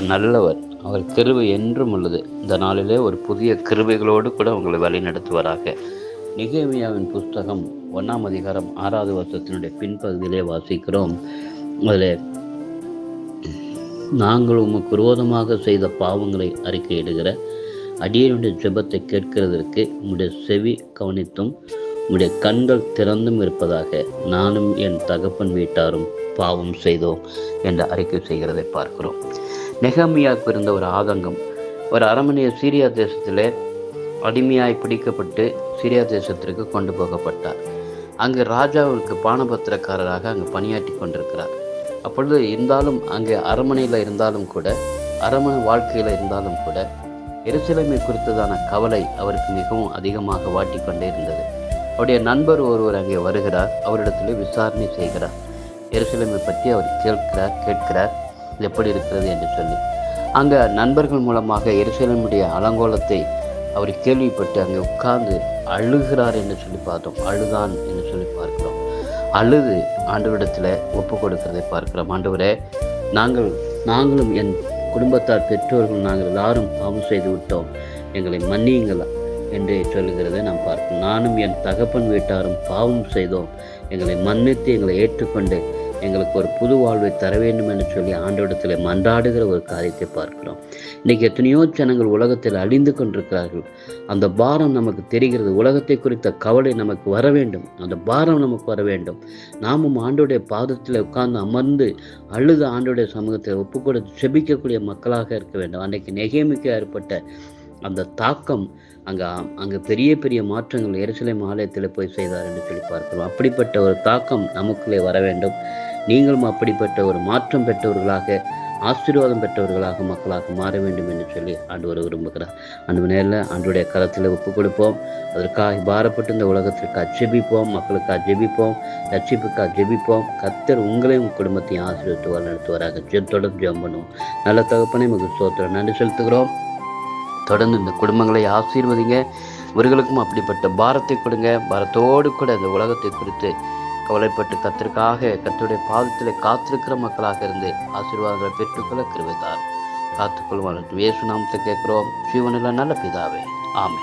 நல்லவர். அவர் கிருவை என்றும் உள்ளது. இந்த நாளிலே ஒரு புதிய கிருவைகளோடு கூட உங்களை வழிநடத்துவராக. நிகேமியாவின் புஸ்தகம் ஒன்றாம் அதிகாரம் ஆறாவது வருஷத்தினுடைய பின்பகுதியிலே வாசிக்கிறோம். அதில் நாங்கள் உமக்கு விரோதமாக செய்த பாவங்களை அறிக்கையிடுகிற அடியனுடைய ஜெபத்தை கேட்கிறதற்கு உம்முடைய செவி கவனித்தும் உம்முடைய கண்கள் திறந்தும் இருப்பதாக நானும் என் தகப்பன் வீட்டாரும் பாவம் செய்தோம் என்று அறிக்கை செய்கிறதை பார்க்கிறோம். நெகமியாவுக்கு இருந்த ஒரு ஆதங்கம். ஒரு அரமனைய சீரியா தேசத்தில் அடிமையாய் பிடிக்கப்பட்டு சிரியா தேசத்திற்கு கொண்டு போகப்பட்டார். அங்கு ராஜாவிற்கு பானபத்திரக்காரராக அங்கு பணியாற்றி கொண்டிருக்கிறார். அப்பொழுது இருந்தாலும் அங்கே அரமனையில் இருந்தாலும் கூட அரமனை வாழ்க்கையில் இருந்தாலும் கூட எருசலேமை குறித்ததான கவலை அவருக்கு மிகவும் அதிகமாக வாட்டிக்கொண்டே இருந்தது. அவருடைய நண்பர் ஒருவர் அங்கே வருகிறார் அவரிடத்தில் விசாரணை செய்கிறார். எருசலேமை பற்றி அவர் கேட்கிறார் கேட்கிறார். எப்படி இருக்கிறது என்று சொல்லி. அங்கே நண்பர்கள் மூலமாக எருசலேமுடைய அலங்கோலத்தை அவர் கேள்விப்பட்டு அங்கே உட்கார்ந்து அழுகிறார் என்று சொல்லி பார்த்தோம். அழுதான் என்று சொல்லி பார்க்கிறோம். அழுது ஆண்டவரிடத்தில் ஒப்பு கொடுக்கிறதை பார்க்கிறோம். ஆண்டவரே நாங்கள் நாங்களும் என் குடும்பத்தார் பெற்றோர்கள் நாங்கள் எல்லாரும் பாவம் செய்து விட்டோம் எங்களை மன்னியுங்கள் என்று சொல்லுகிறதை நாம் பார்க்கிறோம். நானும் என் தகப்பன் வீட்டாரும் பாவம் செய்தோம். எங்களை மன்னித்து எங்களை ஏற்றுக்கொண்டு எங்களுக்கு ஒரு புது வாழ்வை தர வேண்டும் என்று சொல்லி ஆண்டோடத்தில் மன்றாடுகிற ஒரு காரியத்தை பார்க்கிறோம். இன்றைக்கி எத்தனையோ ஜனங்கள் உலகத்தில் அழிந்து கொண்டிருக்கிறார்கள். அந்த பாரம் நமக்கு தெரிகிறது. உலகத்தை குறித்த கவலை நமக்கு வர வேண்டும். அந்த பாரம் நமக்கு வர வேண்டும். நாமும் ஆண்டோடைய பாதத்தில் உட்கார்ந்து அமர்ந்து அழுது ஆண்டோடைய சமூகத்தில் ஒப்பு கொடுத்து செபிக்கக்கூடிய மக்களாக இருக்க வேண்டும். அன்றைக்கு நெகேமிக்கு ஏற்பட்ட அந்த தாக்கம் அங்கே அங்கே பெரிய பெரிய மாற்றங்கள் எருசலேம் ஆலயத்தில் போய் செய்தார் என்று சொல்லி பார்க்கிறோம். அப்படிப்பட்ட ஒரு தாக்கம் நமக்குள்ளே வர வேண்டும். நீங்களும் அப்படிப்பட்ட ஒரு மாற்றம் பெற்றவர்களாக ஆசீர்வாதம் பெற்றவர்களாக மக்களாக மாற வேண்டும் என்று சொல்லி ஆண்டவர் விரும்புகிறார். அந்த நேரில் ஆண்டுடைய கரத்தில் ஒப்பு கொடுப்போம். அதற்காக பாரப்பட்டு இந்த உலகத்திற்கு அஜெபிப்போம் மக்களுக்கு அஜெபிப்போம் ரட்சிப்புக்கு அஜெபிப்போம் கத்தர் உங்களையும் உங்கள் குடும்பத்தையும் ஆசீர்வித்து நடத்துவாராக ஜெ தொடர்ந்து ஜெபம் பண்ணுவோம். நல்ல தகப்பனை மிக சோத்திரம். நன்றி செலுத்துகிறோம். தொடர்ந்து இந்த குடும்பங்களை ஆசீர்வதிங்க. இவர்களுக்கும் அப்படிப்பட்ட பாரத்தை கொடுங்க. பாரத்தோடு கூட இந்த உலகத்தை குறித்து கவலைப்பட்டு கத்திற்காக கத்துடைய பாதத்தில் காத்திருக்கிற மக்களாக இருந்து ஆசீர்வாதங்களை பெற்றுக்கொள்ள கிருவித்தார் காத்துக்கொள்வார்கள் இயேசு நாமத்தை கேட்கிறோம். ஜீவனில் நல்ல பிதாவே. ஆமே